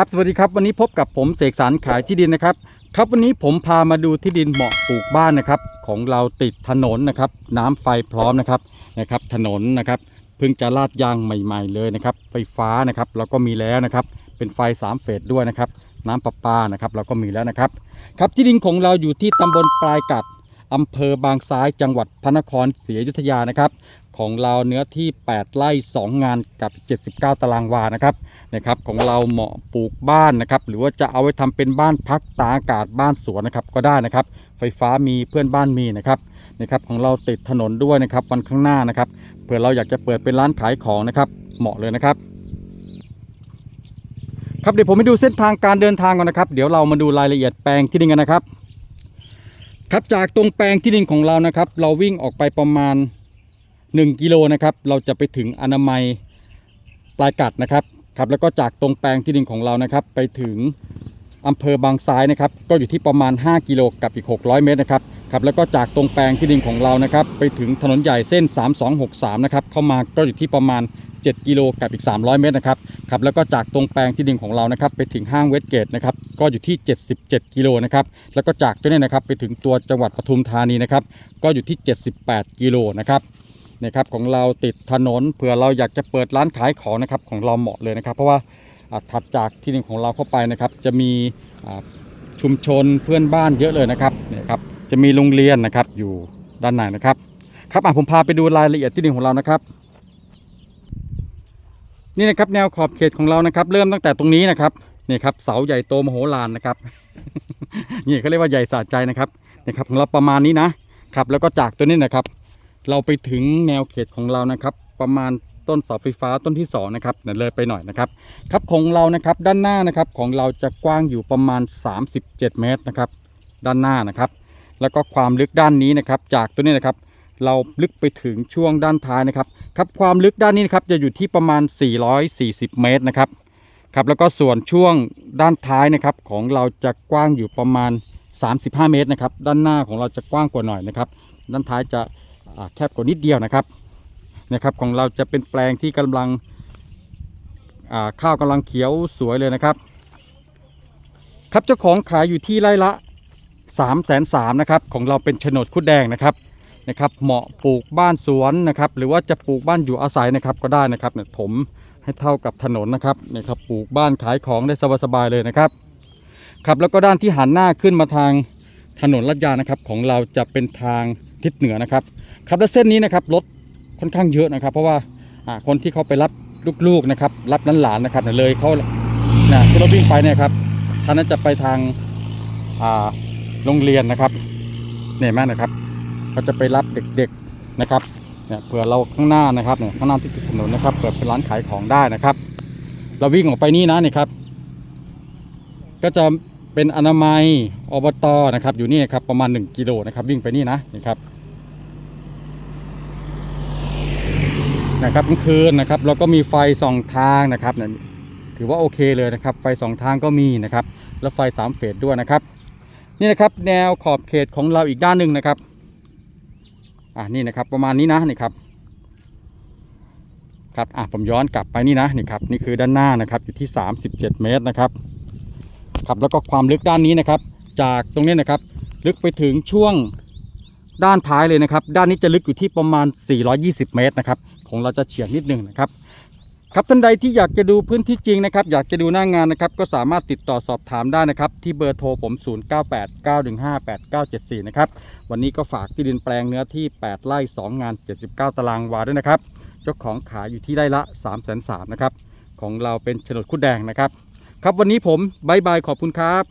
ครับสวัสดีครับวันนี้พบกับผมเสกสรรขายที่ดินนะครับ ครับวันนี้ผมพามาดูที่ดินเหมาะปลูกบ้านนะครับ ของเราติดถนนนะครับ น้ำไฟพร้อมนะครับนะครับ ถนนนะครับเพิ่งจะลาดยางใหม่ ๆ เลยนะครับ ไฟฟ้านะครับเราก็มีแล้วนะครับ เป็นไฟ3เฟสด้วยนะครับ น้ำประปานะครับเราก็มีแล้วนะครับ ครับที่ดินของเราอยู่ที่ตำบลปลายกัดอำเภอบางซ้ายจังหวัดพระนครศรีอยุธยานะครับ ของเราเนื้อที่ 8 ไร่ 2 งานกับ 79 ตารางวานะครับ นะครับของเราเหมาะปลูกบ้านนะครับหรือว่าจะเอาไว้ทำเป็นบ้านพักตากอากาศบ้านสวนนะครับก็ได้นะครับ ไฟฟ้ามีเพื่อนบ้านมีนะครับนะครับของเราติดถนนด้วยนะครับวันข้างหน้านะครับเผื่อเราอยากจะเปิดเป็นร้านขายของนะครับเหมาะเลยนะครับครับเดี๋ยวผมไปดูเส้นทางการเดินทางก่อนนะครับ เดี๋ยวเรามาดูรายละเอียดแปลงที่ดินกันนะครับ ครับจากตรงแปลงที่ดินของเรานะครับ เราวิ่งออกไปประมาณ 1 กิโลนะครับ เราจะไปถึงอนามัยปลายกัดนะครับ ครับแล้วก็จากตรงแปลงที่ดินของเรานะครับ ไปถึงอำเภอบางซ้ายนะครับ ก็อยู่ที่ประมาณ 5 กิโลกับอีก 600 เมตรนะครับครับแล้วก็จากตรงแปลงที่ดินของเรานะครับ ไปถึงถนนใหญ่เส้น 3263 นะครับเข้ามาก็อยู่ที่ประมาณ 7 กิโลกับอีก 300 เมตรนะครับครับแล้วก็จากตรงแปลงที่ดินของเรานะครับ ไปถึงห้างเวสเกตนะครับก็อยู่ที่ 77 กิโลนะครับแล้วก็จากตัวนี้นะครับไปถึงตัวจังหวัดปทุมธานีนะครับก็อยู่ที่ 78 กิโลนะครับ นะครับของเราติดถนนเผื่อเราอยากจะเปิดร้านขายของนะครับของเราเหมาะเลยนะครับ เพราะว่าถัดจากที่ดินของเราเข้าไปนะครับ จะมีชุมชนเพื่อนบ้านเยอะเลยนะครับเนี่ยครับจะมีโรงเรียนนะครับอยู่ด้านในนะครับ ครับผมพาไปดูรายละเอียดที่ดินของเรานะครับ นี่นะครับแนวขอบเขตของเรานะครับ เริ่มตั้งแต่ตรงนี้นะครับนี่ครับเสาใหญ่โตมโหฬารนะครับนี่เขาเรียกว่าใหญ่สะใจนะครับนี่ครับของเราประมาณนี้นะครับแล้วก็จากตัวนี้นะครับ เราไปถึงแนวเขตของเรานะครับ ประมาณต้นเสาไฟฟ้าต้นที่2นะครับเนี่ยเลยไปหน่อยนะครับครับของเรานะครับด้านหน้านะครับของเราจะกว้างอยู่ประมาณ 37 เมตรนะครับด้านหน้านะครับ แล้วก็ความลึกด้านนี้นะครับจากตัวนี้นะครับ เราลึกไปถึงช่วงด้านท้ายนะครับครับความลึกด้านนี้นะครับจะอยู่ที่ประมาณ 440 เมตรนะครับครับแล้วก็ส่วนช่วงด้านท้ายนะครับของเราจะกว้างอยู่ประมาณ 35 เมตรนะครับด้านหน้าของเราจะกว้างกว่าหน่อยนะครับด้านท้ายจะ แคบกว่านิดเดียวนะครับนะครับของเราจะเป็นแปลงที่กำลังข้าวกำลังเขียวสวยเลยนะครับ ครับเจ้าของขายอยู่ที่ไร่ละ3ามแสนสามนะครับของเราเป็นโฉนดคุดแดงนะครับนะครับ เหมาะปลูกบ้านสวนนะครับ หรือว่าจะปลูกบ้านอยู่อาศัยนะครับก็ได้นะครับเนี่ยถมให้เท่ากับถนนนะครับเนี่ยครับปลูกบ้านขายของได้สบายๆเลยนะครับครับแล้วก็ด้านที่หันหน้าขึ้นมาทางถนนลาดยานะครับของเราจะเป็นทาง ทิศเหนือนะครับครับและเส้นนี้นะครับรถค่อนข้างเยอะนะครับ เพราะว่าคนที่เขาไปรับลูกๆนะครับ รับหลานๆนะครับเนี่ยเลยเขานะที่เราวิ่งไปเนี่ยครับท่านนั้นจะไปทางโรงเรียนนะครับเนี่ยแม่นะครับเขาจะไปรับเด็กๆนะครับเนี่ยเผื่อเราข้างหน้านะครับเนี่ยข้างหน้าที่ติดถนนนะครับเปิดเป็นร้านขายของได้นะครับ เราวิ่งออกไปนี่นะนี่ครับ ก็จะ เป็นอนามัยอบตนะครับ อยู่นี่ครับประมาณ 1 กิโลนะครับ วิ่งไปนี่นะนี่ครับนะครับกลางคืนนะครับ เราก็มีไฟสองทางนะครับนี่ถือว่าโอเคเลยนะครับ ไฟสองทางก็มีนะครับ แล้วไฟสามเฟสด้วยนะครับ นี่นะครับแนวขอบเขตของเราอีกด้านหนึ่งนะครับอะนี่นะครับประมาณนี้นะนี่ครับครับอะผมย้อนกลับไปนี่นะนี่ครับนี่คือด้านหน้านะครับอยู่ที่ 37 เมตรนะครับ ครับแล้วก็ความลึกด้านนี้นะครับ จากตรงนี้นะครับ ลึกไปถึงช่วงด้านท้ายเลยนะครับ ด้านนี้จะลึกอยู่ที่ประมาณ 420 เมตรนะครับของเราจะเฉียงนิดนึงนะครับครับท่านใดที่อยากจะดูพื้นที่จริงนะครับ อยากจะดูหน้างานนะครับ ก็สามารถติดต่อสอบถามได้นะครับ ที่เบอร์โทรผม 0989158974 นะครับ วันนี้ก็ฝากที่ดินแปลงเนื้อที่ 8 ไร่ 2 งาน 79 ตารางวาด้วยนะครับ เจ้าของขายอยู่ที่ไร่ละ 3 3 0 0 0นะครับ ของเราเป็นโฉนดคุดแดงนะครับ ครับวันนี้ผมบายบายขอบคุณครับ